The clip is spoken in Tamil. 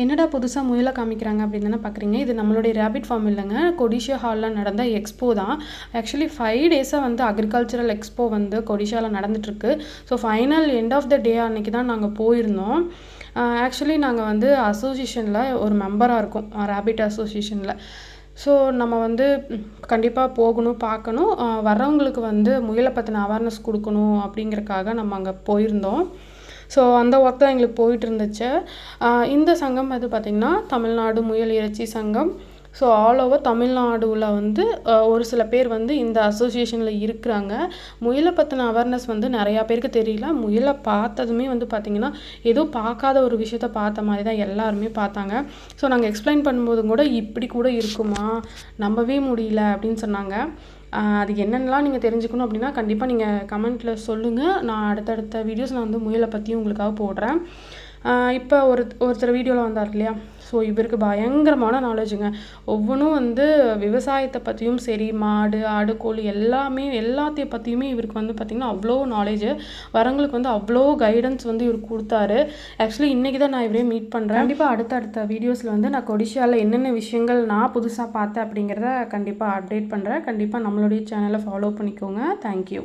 என்னடா புதுசாக முயலை காமிக்கிறாங்க அப்படின்னு தானே பார்க்குறீங்க இது நம்மளுடைய ரேபிட் ஃபார்ம் இல்லைங்க. கொடிஷா ஹாலில் நடந்த எக்ஸ்போ தான். ஆக்சுவலி ஃபைவ் டேஸாக வந்து அக்ரிகல்ச்சரல் எக்ஸ்போ வந்து கொடிஷாவில் நடந்துட்டுருக்கு. So final end of the day அன்னைக்கு தான் நாங்கள் போயிருந்தோம். ஆக்சுவலி நாங்கள் வந்து அசோசியேஷனில் ஒரு மெம்பராக இருக்கோம். ரேபிட் அசோசியேஷனில் ஸோ நம்ம வந்து கண்டிப்பாக போகணும் பார்க்கணும். வர்றவங்களுக்கு வந்து முயலை பற்றின அவேர்னஸ் கொடுக்கணும் அப்படிங்கிறக்காக நம்ம அங்கே போயிருந்தோம். ஸோ அந்த ஒர்க் தான் எங்களுக்கு போயிட்டு இருந்துச்சு இந்த சங்கம் வந்து பார்த்திங்கன்னா தமிழ்நாடு முயல் இறைச்சி சங்கம். ஸோ ஆல் ஓவர் தமிழ்நாடுவில் வந்து ஒரு சில பேர் வந்து இந்த அசோசியேஷனில் இருக்கிறாங்க. முயலை பற்றின அவேர்னஸ் வந்து நிறையா பேருக்கு தெரியல. முயலை பார்த்ததுமே வந்து பார்த்திங்கன்னா ஏதோ பார்க்காத ஒரு விஷயத்த பார்த்த மாதிரி தான் எல்லாருமே பார்த்தாங்க. ஸோ நாங்கள் எக்ஸ்பிளைன் பண்ணும்போதும் கூட இப்படி கூட இருக்குமா? நம்பவே முடியல அப்படின்னு சொன்னாங்க. அது என்னென்னலாம் நீங்கள் தெரிஞ்சுக்கணும் அப்படின்னா கண்டிப்பாக நீங்கள் கமெண்ட்டில் சொல்லுங்கள் நான் அடுத்தடுத்த வீடியோஸ் நான் வந்து முயலை பற்றியும் உங்களுக்காக போடுறேன். இப்போ ஒரு ஒருத்தர் வீடியோவில் வந்தார் இல்லையா? ஸோ இவருக்கு பயங்கரமான நாலேஜுங்க ஒவ்வொன்றும் வந்து விவசாயத்தை பற்றியும் சரி மாடு ஆடு கோழி எல்லாமே எல்லாத்தையும் பற்றியுமே இவருக்கு வந்து பார்த்திங்கன்னா அவ்வளோ நாலேஜு வரவங்களுக்கு வந்து அவ்வளோ கைடன்ஸ் வந்து இவர் கொடுத்தாரு. ஆக்சுவலி இன்றைக்கி தான் நான் இவரே மீட் பண்ணுறேன் கண்டிப்பாக அடுத்தடுத்த வீடியோஸில் வந்து நான் கொடிஷாவில் என்னென்ன விஷயங்கள் நான் புதுசாக பார்த்தேன் அப்படிங்கிறத கண்டிப்பாக அப்டேட் பண்ணுறேன் கண்டிப்பாக நம்மளுடைய சேனலை ஃபாலோ பண்ணிக்கோங்க. தேங்க்யூ